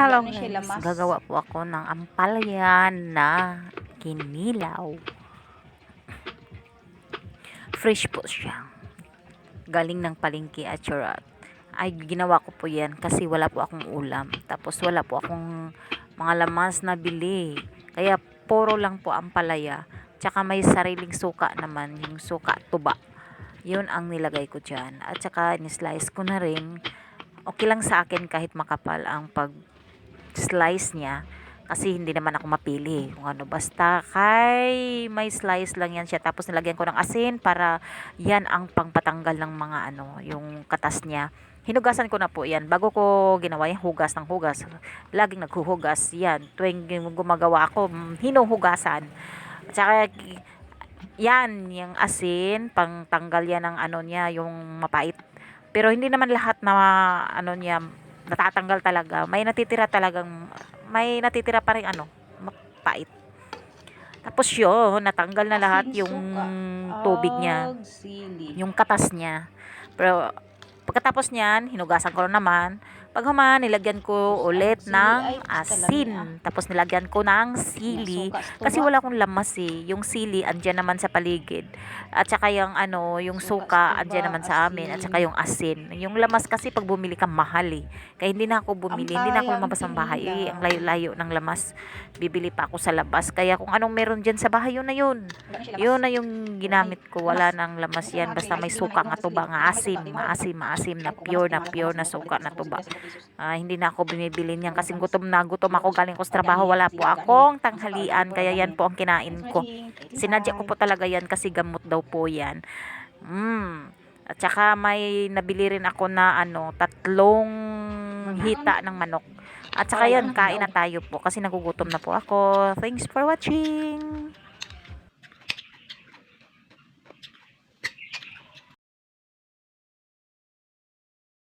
Hello guys, gagawa po ako ng ampalaya na kinilaw. Fresh po siya. Galing ng palengke at churat. Ay, ginawa ko po yan kasi wala po akong ulam. Tapos wala po akong mga lamas na bili. Kaya puro lang po ampalaya. Tsaka may sariling suka naman, yung suka tuba. Yun ang nilagay ko dyan. At saka ni-slice ko na rin. Okay lang sa akin kahit makapal ang pag slice niya kasi hindi naman ako mapili. Kung ano basta kay may slice lang yan siya. Tapos nilagyan ko ng asin para yan ang pangpatanggal ng mga ano yung katas niya. Hinugasan ko na po yan. Bago ko ginawa yung hugas ng hugas. Laging naghuhugas yan. Tuwing gumagawa ako hinuhugasan. At saka yan yung asin pangtanggal yan ng ano niya yung mapait. Pero hindi naman lahat na ano niya natatanggal talaga. May natitira talagang may natitira pa rin ano, mapait. Tapos yun, natanggal na lahat yung tubig niya, yung katas niya. Pero pagkatapos niyan, hinugasan ko na naman. Pag human, nilagyan ko ulit Sili ng asin. Tapos nilagyan ko ng sili. Kasi wala akong lamas eh. Yung sili, andyan naman sa paligid. At saka yung ano, yung Suka, andyan naman sa amin. At saka yung asin. Yung lamas kasi pag bumili ka, mahal eh. Kaya hindi na ako bumili. Hindi na ako lumabas ng bahay. Eh, ang layo-layo ng lamas. Bibili pa ako sa labas. Kaya kung anong meron dyan sa bahay, yun na yun. Yun na yung ginamit ko. Wala nang lamas yan. Basta may suka nga tuba nga asim. Maasim, maasim na pure na pure na suka na tuba. Ah, hindi na ako bumibili niyan kasi gutom na gutom ako galing ko sa trabaho. Wala po akong tanghalian. Kaya yan po ang kinain ko. Sinadya ko po talaga yan kasi gamot daw po yan. Mm. At saka may nabili rin ako na ano, tatlong hita ng manok. At saka yan, kain na tayo po kasi nagugutom na po ako. Thanks for watching!